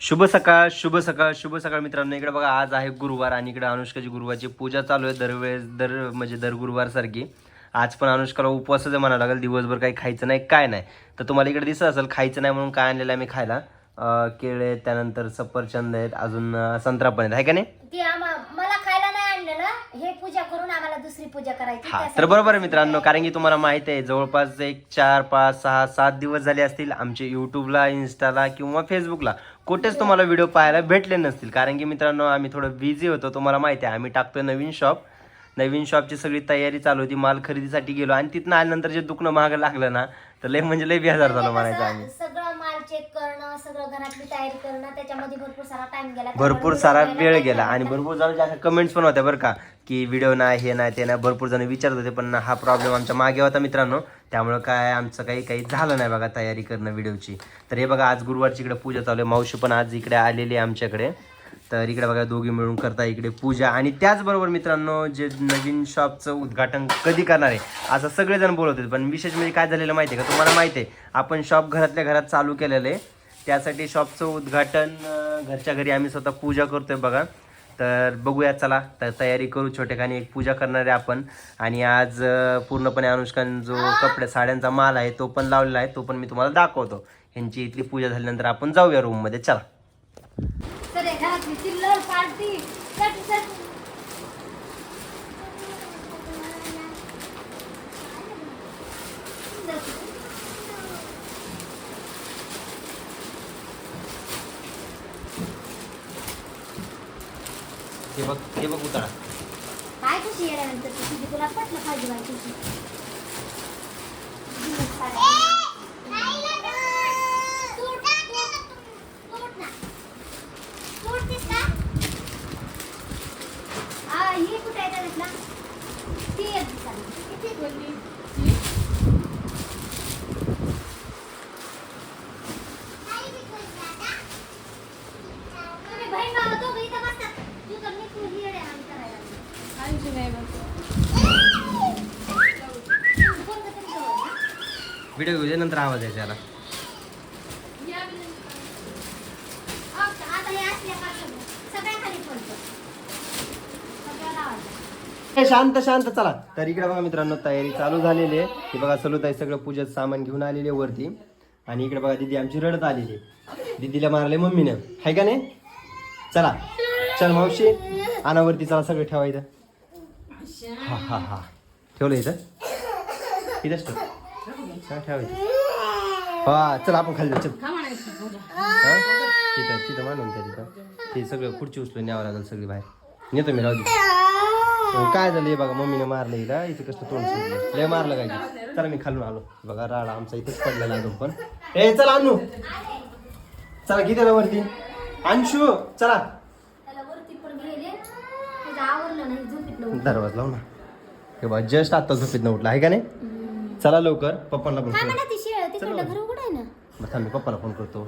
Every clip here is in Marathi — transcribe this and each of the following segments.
शुभ सकाळ शुभ सकाळ शुभ सकाळ मित्रांनो. इकडे बघा आज आहे गुरुवार आणि इकडे अनुष्काची गुरुवारची पूजा चालू आहे. दरवेळेस दर म्हणजे दर गुरुवार सारखी. आज पण अनुष्काला उपवासच म्हणावं लागेल. दिवसभर काही खायचं नाही काय नाही. तर तुम्हाला इकडे दिसत असेल खायचं नाही म्हणून काय आणलेलं आहे मी खायला? केळे आहेत, त्यानंतर सफरचंद आहेत अजून संत्रा पण आहेत. आहे का नाही? मला हे पूजा करून आम्हाला दुसरी पूजा करायची. हा त्यासाठी तर बरोबर आहे मित्रांनो कारण की तुम्हाला माहिती आहे जवळपास एक चार पाच सहा सात दिवस झाले असतील आमचे यूट्यूबला इन्स्टाला किंवा फेसबुकला कुठेच तुम्हाला व्हिडिओ पाहायला भेटले नसतील. कारण की मित्रांनो आम्ही थोडं बिझी होतो तुम्हाला माहिती आहे आम्ही टाकतोय नवीन शॉप नवीन शॉपची सगळी तयारी चालू होती माल खरेदीसाठी गेलो आणि तिथनं आल्यानंतर जे दुखणं महाग लागलं ना तर लय म्हणजे लय बेजार झालं म्हणायचं आम्ही. सगळं माल चेक करणं सगळं घरातली तयारी करणं त्याच्यामध्ये भरपूर सारा टाइम गेला. भरपूर सारा वेळ गेला. आणि भरपूर अशा कमेंट्स पण होत्या बरं का की व्हिडिओ नाही हे नाही ते नाही भरपूर जण विचारत होते पण हा प्रॉब्लेम आमच्या मागे होता मित्रांनो. त्यामुळं काय आमचं काही काही झालं नाही बघा तयारी करणं व्हिडिओची तर हे बघा आज गुरुवारची इकडे पूजा चालू आहे. मावशी पण आज इकडे आलेली आहे आमच्याकडे. तर इकडे बघा दोघी मिळून करता इकडे पूजा. आणि त्याचबरोबर मित्रांनो जे नवीन शॉपचं उद्घाटन कधी करणार आहे असं सगळेजण बोलत होते. पण विशेष म्हणजे काय झालेलं माहिती आहे का? तुम्हाला माहिती आहे आपण शॉप घरातल्या घरात चालू केलेलं आहे. त्यासाठी शॉपचं उद्घाटन घरच्या घरी आम्ही स्वतः पूजा करतोय बघा. तर बघूया चला. तर तयारी करू छोटेखानी एक पूजा करणार आहे आपण. आणि आज पूर्णपणे अनुष्कान जो कपडे साड्यांचा माल आहे तो पण लावलेला आहे. तो पण मी तुम्हाला दाखवतो. ह्यांची इथली पूजा झाल्यानंतर आपण जाऊया रूममध्ये चला. हे घरातली चिल्लर पार्टी. चट चट. हे बघ हे बघ उतारा. काय खुशी येण्यानंतर तुझी तुला पटलं पाहिजे बाई खुशी ही कुठे आहे त्यातला ती एक दिसाली किती बोलली तुम्ही बहीण भाऊ दोघं इथं बसतात तू तर मी तू ही येडे आम्ही व्हिडिओ घेऊ नंतर आवाज यायचा याला. शांत शांत चला. तर इकडे बघा मित्रांनो तयारी चालू झालेली आहे. की बघा सलूत आहे सगळं पूजेत सामान घेऊन आलेले वरती. आणि इकडे बघा दिदी आमची रडत आलेली आहे. मारले मम्मीनं. हाय का नाही? चला. चल मावशी आणावरती चला सगळं ठेवायचं हा हा हा ठेवलं इथं? इथंच ठेव. हा, इथं. हा चल आपण खाली जाऊ चल. हा? तिथं तिथं मांडून त्या तिथं. ते सगळं खुर्ची उचलून न्यावं लागेल सगळी बाहेर. नेतो मी राहू दे. अहो, काय झालं हे बघा मम्मीने मारलं हिला इथं कसं तोंड सुटलं लय मारलं काय की. चला मी खालून आलो. बघा राडा आमचा इथंच पडलेला अजून पण. ए चला आणू चला किती ना वरती. अंशू चला त्याला वरती पण गेले त्याचं आवरलं नाही झोपीत नव्हतं दरवाज लाव ना. हे बघा जस्ट आता झोपेत न उठला. आहे का नाही? चला लवकर पण काय फोन म्हणा ती शेळ तिकडलं चल. घर उघड आहे ना? मग थांब मी पप्पाला फोन करतो.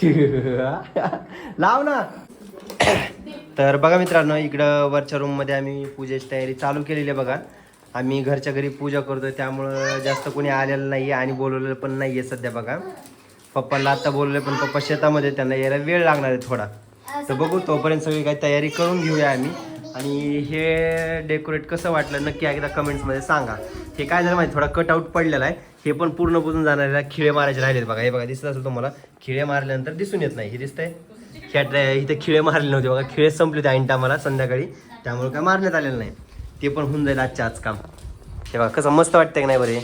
लाव ना. तर बघा मित्रांनो इकडं वरच्या रूममध्ये आम्ही पूजेची तयारी चालू केलेली आहे बघा. आम्ही घरच्या घरी पूजा करतोय त्यामुळं जास्त कोणी आलेलं नाही आणि बोलवलेलं पण नाही आहे सध्या बघा. पप्पाला आता बोलवलं पण पप्पा शेतामध्ये त्यांना यायला वेळ लागणार आहे थोडा. तर बघू तोपर्यंत सगळी काही तयारी करून घेऊया आम्ही. आणि हे डेकोरेट कसं वाटलं नक्की एकदा कमेंट्समध्ये सांगा. हे काय झालं माहिती? थोडा कटआउट पडलेला आहे. हे पण पूर्ण बुजून जाणाऱ्या खिळे मारायचे राहिलेत बघा. हे बघा दिसत असेल तुम्हाला खिळे मारल्यानंतर दिसून येत नाही. हे दिसतंय? ह्या इथे खिळे मारले नव्हते बघा. खिळे संपले होते ऐन टायमाला संध्याकाळी. त्यामुळे काय मारण्यात आलेलं नाही. ते पण होऊन जाईल आजच्या आज काम. हे बघा कसं मस्त वाटतंय का नाही बरे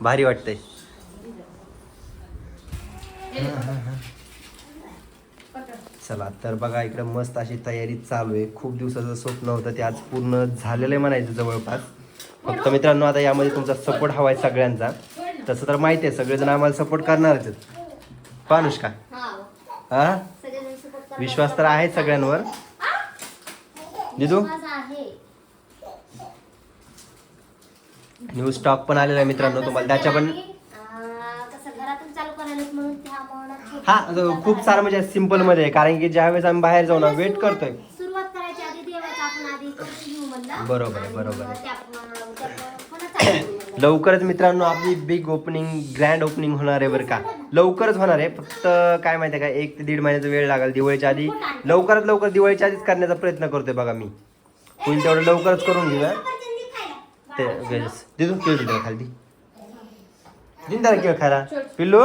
भारी वाटतंय. चला तर बघा इकडे मस्त अशी तयारी चालू आहे. खूप दिवसाचं स्वप्न होतं ते आज पूर्ण झालेलं आहे म्हणायचं जवळपास. फक्त मित्रांनो आता यामध्ये तुमचा सपोर्ट हवा आहे सगळ्यांचा. तसं तर माहिती आहे सगळेजण आम्हाला सपोर्ट करणारच आहेत. अनुष्का हा? हा विश्वास तर आहे सगळ्यांवर. दिदू न्यू स्टॉक पण आलेला आहे मित्रांनो तुम्हाला. त्याच्या पण अं, कसं घरातून चालू करायला म्हणून त्या मनात हा खूप सारं म्हणजे सिंपलमध्ये आहे कारण की ज्यावेळेस आम्ही बाहेर जाऊ ना वेट करतोय. सुरुवात करायची आधी देवाचं आपण आधी करून घेऊ म्हणलं. बरोबर आहे, बरोबर आहे. चालू करू. लवकरच मित्रांनो आपली बिग ओपनिंग ग्रँड ओपनिंग होणार आहे बरं का. लवकरच होणार आहे फक्त काय माहिती आहे का एक ते दीड महिन्याचा वेळ लागेल दिवाळीच्या आधी. लवकरात लवकर दिवाळीच्या आधीच करण्याचा प्रयत्न करतोय बघा मी. होईल तेवढं लवकरच करून घेऊया. खायला. ते गॅस दे तू केळ तिला खाली दिन त्याला केळ खायला. पिल्लू?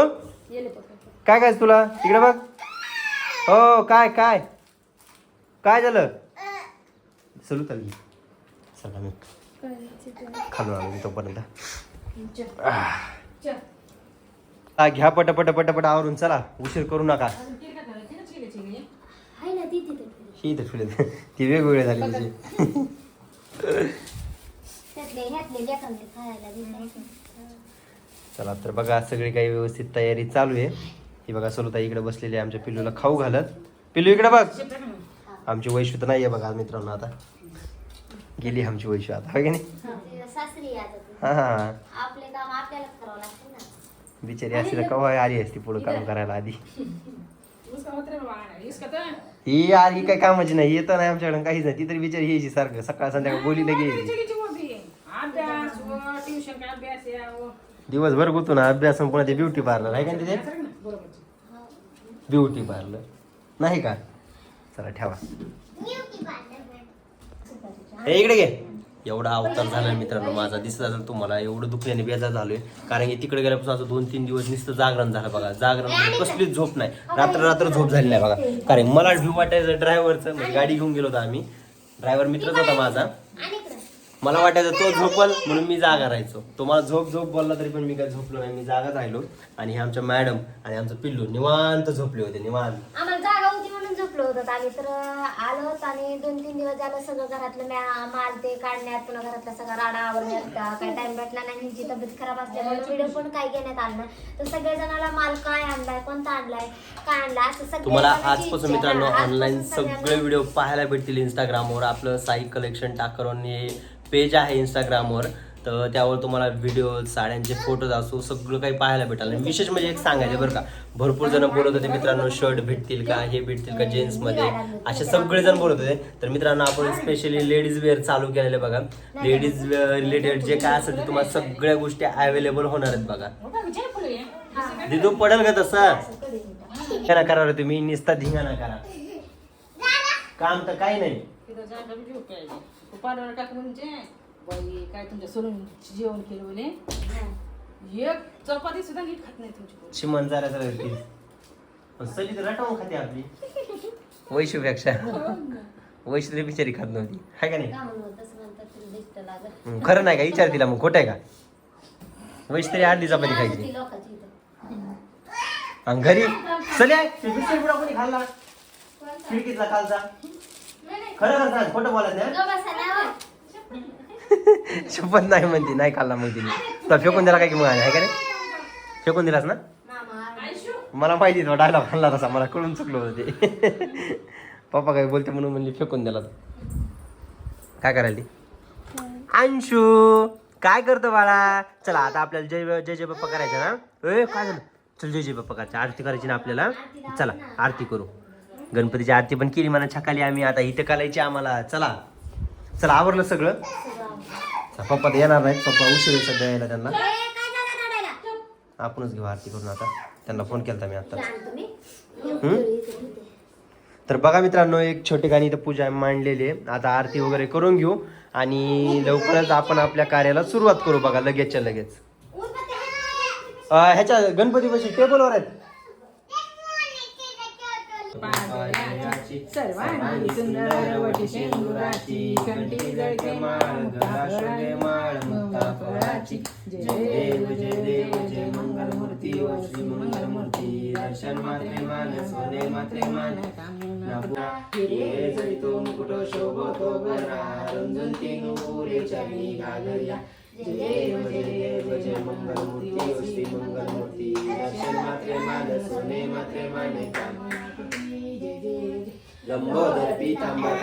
काय काय तुला? तिकडे बघ. हो काय काय? काय झालं? चलू चालली चला मी खालून आलो मी तोपर्यंत. घ्या पट पट पट पट आवरून. चला उशीर करू नका. ही इथं ठेवले. ती वेगवेगळे झाली दिले. चला तर बघा सगळी काही व्यवस्थित तयारी चालू आहे. ही बघा सलुता इकडे बसलेली आहे आमच्या पिल्लूला खाऊ घालत. पिल्लू इकडे बघ. आमची वैशू तर नाहीये बघा मित्रांनो आता. गेली आमची वैशू आता हो की नाही? आहे. हा हा. आपले काम आपल्यालाच करावं लागतं ना. बिचारी असती तर कवा आली असती पुढे काम करायला आधी. ही यार ही काही कामाची नाही येत नाही आमच्याकडे काहीच नाही. ती तरी बिचारी यायची सारखं सकाळ संध्याकाळ बोली घ्यायची दिवसभर गुतून अभ्यास पुन्हा ते ब्युटी पार्लर आहे का तिथे? Beauty parlour. नाही का? चला ठेवा. ए इकडे घे. एवढा अवतार झाला मित्रांनो माझा. दिसत असेल तुम्हाला एवढं दुखण्याने बेजार झालोय. कारण की तिकडे गेल्यापासून असं दोन तीन दिवस नुसतं जागरण झालं बघा. जागरण म्हणजे कसलीच झोप नाही. रात्र रात्र झोप झाली नाही बघा. कारण मला भीव वाटायचं ड्रायव्हरचं म्हणजे गाडी घेऊन गेलो होतो आम्ही. ड्रायव्हर मित्रच होता माझा. मला वाटायचं तो झोपल म्हणून मी जागा राहायचो. तो मला झोप झोप बोलला तरी पण मी काय झोपलो नाही. मी जागा राहिलो. आणि हे आमच्या मॅडम आणि आमचं पिल्लू निवांत झोपले होते निवांत. आम्हाला जागा होती म्हणून झोपलो होतो. आम्ही तर आणि दोन तीन दिवस झालं सगळं घरातलं म्या- माल ते काढण्यात पुन्हा घरातला सगळा राडा आवरण्यात का- काय टाइम भेटला नाही. ह्यांची तब्येत खराब असल्यामुळे व्हिडिओ पण काय घेण्यात. तर सगळेजणाला माल काय आणलाय कोणता आणलाय काय आणलाय असं सगळ्या तुम्हाला जणांची आजपासून इच्छा मित्रांनो. आजपासून ऑनलाईन सगळ्यांना- सगळे व्हिडिओ पाहायला भेटतील इंस्टाग्रामवर आपलं साई कलेक्शन टाकरून हे पेज आहे इंस्टाग्रामवर तर त्यावर तुम्हाला व्हिडिओ साड्यांचे फोटोज असो सगळं काही पाहायला भेटाल. आणि विशेष म्हणजे एक सांगायचं बरं का भरपूर जण बोलत होते मित्रांनो शर्ट भेटतील का? हे भेटतील का जेंट्समध्ये असे सगळेजण बोलत होते. तर मित्रांनो आपण स्पेशली लेडीज वेअर चालू केलेले बघा. लेडीज वेअर रिलेटेड जे काय असेल ते तुम्हाला सगळ्या गोष्टी अवेलेबल होणार आहेत बघा. दिदू पडेल का तसं? करा करा रे तुम्ही. निस्ता धिंगाणा करा. काम तर काही नाही. बाई काय तुमच्या सोडून जेवण केलं म्हणे? एक चपाती सुद्धा नीट खात नाही तुमची पोरं. चिमण जरा जरा पण सली तर रटावून खाते आपली. वैशूपेक्षा. वैशू तरी बिचारी खात नव्हती. हाय का नाही? का म्हणून तसं म्हणतात तुला दिसतं लागत. हं, खरं नाही का? विचार तिला मग खोटं आहे का? वैश तरी अर्धी चपाती खायची. ती लोकांची इथं. आणि घरी? ते पुडा कोणी खाल्ला? खिडकीतला खालचा. खरं खरं सांग खोटं बोलत नाही गं बसा ना, वा. शपथ नाही म्हणती नाही खाल्ला मग तिने तुला फेकून दिला काय की मग आहे का नाही? फेकून दिलास ना? मामा. मला माहिती तो डायलॉग म्हणला तसा मला कळून चुकलो होते पप्पा काय बोलते म्हणून म्हणली फेकून दिला तो. काय करायला? ती अंशू काय करतो बाळा? चला आता आपल्याला जय जय जय बाप्पा करायचं ना? ए काय झालं? चल जय जय बाप्पा करायचं. आरती करायची ना आपल्याला? चला आरती करू. गणपतीची आरती पण केली म्हणा छकाली आम्ही. आता इथं करायची आम्हाला. चला. चला आवरलं सगळं. पप्पा तर येणार नाहीत. पप्पा उशीर सध्या यायला त्यांना? आपणच घेऊ आरती करून आता. त्यांना फोन केला मी आता. तर बघा मित्रांनो एक छोटी गाणी इथं पूजा मांडलेली आहे. आता आरती वगैरे करून घेऊ आणि लवकरच आपण आपल्या कार्याला सुरुवात करू बघा लगेचच्या लगेच. ह्याच्या गणपती टेबलवर आहेत. सर्वांगी सुंदर वटी शेंदुराची कंठी जळके माळ मुक्ता फळाची, मुक्ता फळाची जय देव जय देव जय मंगल मूर्ती ओ श्री मंगल मूर्ती दर्शन मात्रे मान सोने मात्रे मान हिरे जळितो मुकुट शोभतो बरा रंजून तीन पुरे चरणी घालया जय देव जय देव जय मंगल मूर्ती ओ श्री मंगल मूर्ती दर्शन मात्रे मान सोने मात्रे मान lembut lebih tambah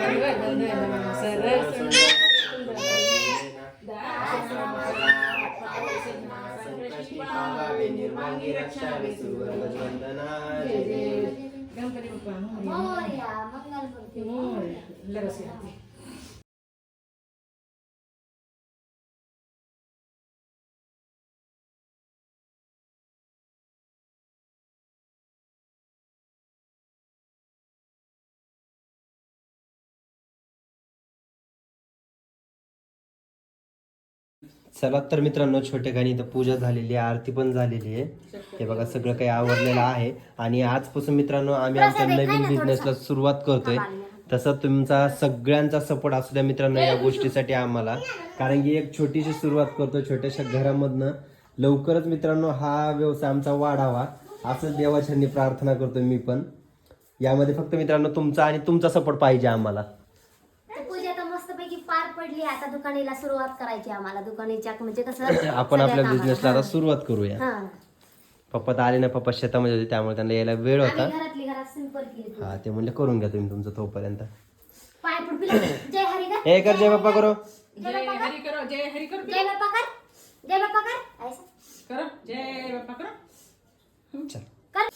Gracias. चला तर मित्रांनो छोटे गाणी इथं पूजा झालेली आहे आरती पण झालेली आहे. हे बघा सगळं काही आवरलेलं आहे. आणि आजपासून मित्रांनो आम्ही आमच्या नवीन बिझनेसला सुरुवात करतोय. तसं तुमचा सगळ्यांचा सपोर्ट असू द्या मित्रांनो या गोष्टीसाठी आम्हाला. कारण की एक छोटीशी सुरुवात करतो छोट्याशा घरामधनं. लवकरच मित्रांनो हा व्यवसाय आमचा वाढावा. असं देवाच्यांनी प्रार्थना करतोय मी पण. यामध्ये फक्त मित्रांनो तुमचा आणि तुमचा सपोर्ट पाहिजे आम्हाला तर पूजा तर मस्तपैकी पार पडली आता दुकानीला सुरुवात करायची आम्हाला. दुकानीच्या म्हणजे कसं आपण आपल्या. बिझनेसला आता सुरुवात करूया. हा. पप्पा तर आले ना पप्पा शेतामध्ये होते त्यामुळे त्यांना यायला वेळ होता. आम्ही घरातली घरात सिंपल केली हा ते म्हणजे करून घ्या तुम्ही तुमचं तोपर्यंत. पाय पडपिला जय हरी कर हे कर जय बाप्पा करो. जय हरी करो जय हरी करो जय बाप्पा कर. जय बाप्पा कर. ऐसा. करो जय बाप्पा करो. चल. कर.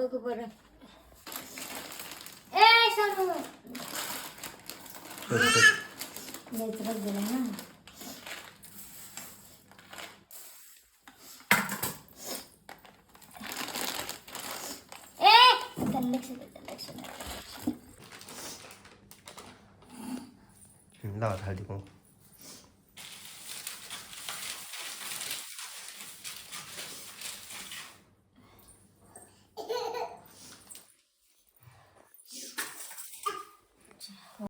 बघ बरं ए सोनू छोट छोट. द्यायचं बघ दिलं ना ए त्याला लक्ष दे त्याला लक्ष दे हम्म, लावा हळदी कुंकू